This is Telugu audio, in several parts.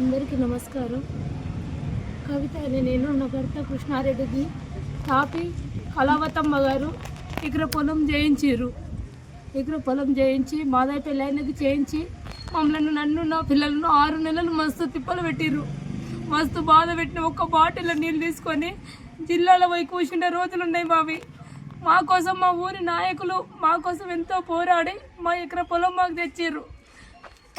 అందరికీ నమస్కారం. కవిత అనే నేను నా భర్త కృష్ణారెడ్డిది. తాపి కళావతమ్మ గారు ఇక్కడ పొలం చేయించారు ఇక్కడ పొలం చేయించి మాదాయి పెళ్ళైనది చేయించి మమ్మల్ని నన్ను నా పిల్లలను ఆరు నెలలు మస్తు తిప్పలు పెట్టిర్రు. మస్తు బాధ పెట్టిన ఒక్క బాటిల్ నీళ్ళు తీసుకొని జిల్లాలో పోయి కూర్చుండే రోజులు ఉన్నాయి మావి మా కోసం మా ఊరి నాయకులు మా కోసం ఎంతో పోరాడి మా ఇక్కడ పొలం మాకు తెచ్చారు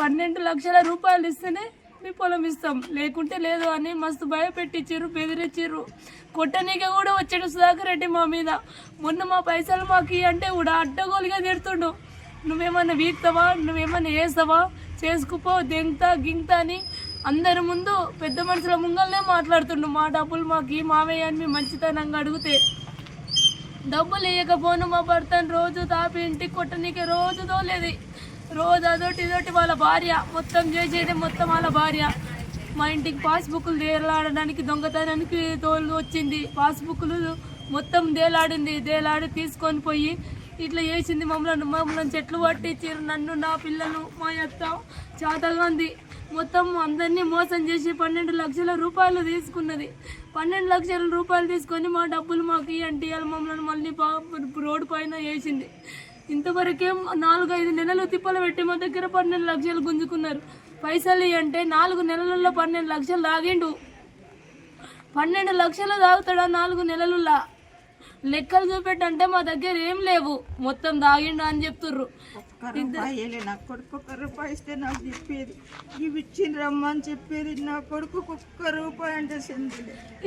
పన్నెండు లక్షల రూపాయలు ఇస్తేనే మీ పొలం ఇస్తాం. లేకుంటే లేదు అని మస్తు భయపెట్టించారు బెదిరించారు కొట్టనీకి కూడా వచ్చాడు సుధాకర్ రెడ్డి మా మీద. మొన్న మా పైసలు మాకు అంటే కూడా అడ్డగోలుగా తిడుతుండు. నువ్వేమన్నా వీక్తావా? నువ్వేమన్నా వేస్తావా చేసుకుపో దెంగతా గింగతా అని అందరి ముందు పెద్ద మనుషుల ముంగల్నే మాట్లాడుతుండు. మా డబ్బులు మాకు మావయ్య అని మేము మంచితనంగా అడిగితే. డబ్బులు వేయకపోను మా భర్తను రోజు తాపి ఇంటికి కొట్టనీకి రోజు తోలేది. రోజు అదొకటి ఇదొకటి వాళ్ళ భార్య మొత్తం చేసేది మొత్తం వాళ్ళ భార్య. మా ఇంటికి పాస్బుక్లు దేలాడడానికి దొంగతనానికి తోలు వచ్చింది. పాస్బుక్లు మొత్తం దేలాడింది దేలాడి తీసుకొని పోయి ఇట్లా చేసింది మమ్మల్ని. మమ్మల్ని చెట్లు పట్టించారు నన్ను నా పిల్లలు మా యొక్క చాతగాంది మొత్తం అందరినీ మోసం చేసి పన్నెండు లక్షల రూపాయలు తీసుకున్నది. పన్నెండు లక్షల రూపాయలు తీసుకొని మా డబ్బులు మాకు ఇవ్వండి మమ్మల్ని మళ్ళీ రోడ్డు పైన వేసింది. ఇంతవరకే నాలుగు ఐదు నెలలు తిప్పలు పెట్టి మా దగ్గర పన్నెండు లక్షలు గుంజుకున్నారు. పైసలు అంటే నాలుగు నెలలలో పన్నెండు లక్షలు తాగిండు పన్నెండు లక్షలు తాగుతాడా నాలుగు నెలలులా? లెక్కలు చూపెట్టంటే మా దగ్గర ఏం లేవు. మొత్తం తాగిండు అని చెప్తుర్రు. నా కొడుకు ఒక్క రూపాయి ఇస్తే నాకు చెప్పేది. ఇవి ఇచ్చింది రమ్మని చెప్పేది నా కొడుకు ఒక్క రూపాయి అంటే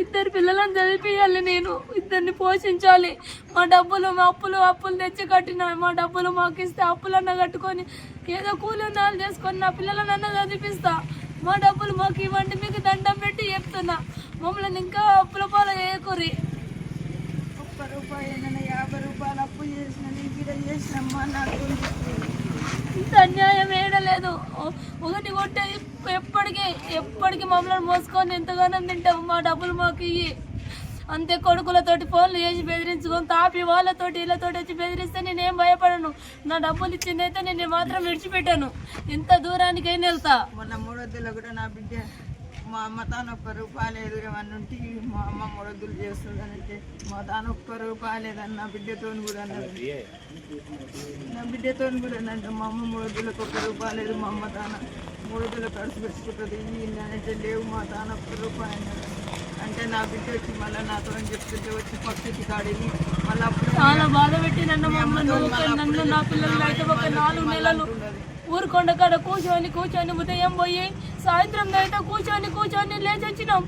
ఇద్దరు పిల్లలను చదివియాలి నేను. ఇద్దరిని పోషించాలి. మా డబ్బులు మా అప్పులు అప్పులు తెచ్చి కట్టిన మా డబ్బులు మాకు ఇస్తే అప్పులన్న కట్టుకొని ఏదో కూలీనాలు చేసుకొని నా పిల్లలనన్నా చదివిస్తా మా డబ్బులు మాకు ఇవ్వండి మీకు దండం పెట్టి చెప్తున్నా. మమ్మల్ని ఇంకా అప్పుల పాలు చేయకూరి ఒక్క యాభై రూపాయలు అప్పు చేసిన నీ చేసినమ్మా నాకు ఇంత అన్యాయం ఏడలేదు. ఒకటి కొట్టే ఎప్పటికీ ఎప్పటికీ మమ్మల్ని మోసుకొని ఎంతగానో తింటాం మా డబ్బులు మాకు ఇవి అంతే కొడుకులతోటి ఫోన్లు చేసి బెదిరించుకొని తాపి వాళ్ళతోటి వీళ్ళతోటి వచ్చి బెదిరిస్తే నేనేం భయపడను. నా డబ్బులు ఇచ్చిందైతే నేను మాత్రం విడిచిపెట్టాను. ఎంత దూరానికైనా వెళ్తా. మొన్న మూడో కూడా నా బిడ్డ మా అమ్మ తాను ఒక్క రూపాయి లేదు ఏమన్నా ఉంటే మా అమ్మ మూడొద్దులు చేస్తుంది అంటే మా తాను ఒక్క రూపాయి లేదని నా బిడ్డతో కూడా అన్నది నా బిడ్డతో కూడా అన్నట్టు మా అమ్మ మూడొద్దులకు ఒక్క రూపాయి లేదు మా అమ్మ తాన మూడొద్దులు ఖర్చు పెట్టుకుంటుంది అంటే లేవు మా తాన ఒక్క రూపాయి అన్నది అంటే నా బిడ్డ వచ్చి మళ్ళీ నాతో చెప్తుంటే వచ్చి పక్కకి కాడిని మళ్ళీ అప్పుడు చాలా బాధ పెట్టి నన్ను మమ్మల్ని నా పిల్లలు అయితే ఒక నాలుగు నెలలు ఊరుకొండ కాడ కూర్చొని కూర్చొని ఉదయం పోయి సాయంత్రం అయితే కూర్చొని కూర్చొని లేచి వచ్చినాం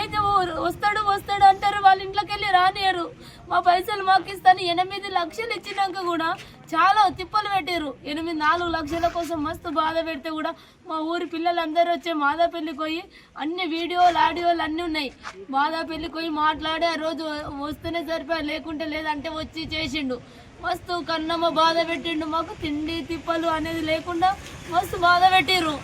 ఏదో వస్తాడు వస్తాడు అంటారు వాళ్ళ ఇంట్లోకి వెళ్ళి రానియరు మా పైసలు మాకు ఇస్తాను ఎనిమిది లక్షలు ఇచ్చినాక కూడా చాలా తిప్పలు పెట్టారు ఎనిమిది నాలుగు లక్షల కోసం మస్తు బాధ పెడితే కూడా మా ఊరి పిల్లలందరూ వచ్చే మాదా పెళ్ళికి పోయి అన్ని వీడియోలు ఆడియోలు అన్నీ ఉన్నాయి. మాదా పెళ్ళికి పోయి మాట్లాడి ఆ రోజు వస్తేనే సరిపోయా లేకుంటే లేదంటే వచ్చి చేసిండు. మస్తు కన్నమ్మ బాధ పెట్టిండు. మాకు తిండి తిప్పలు అనేది లేకుండా మస్తు బాధ పెట్టిర్రు.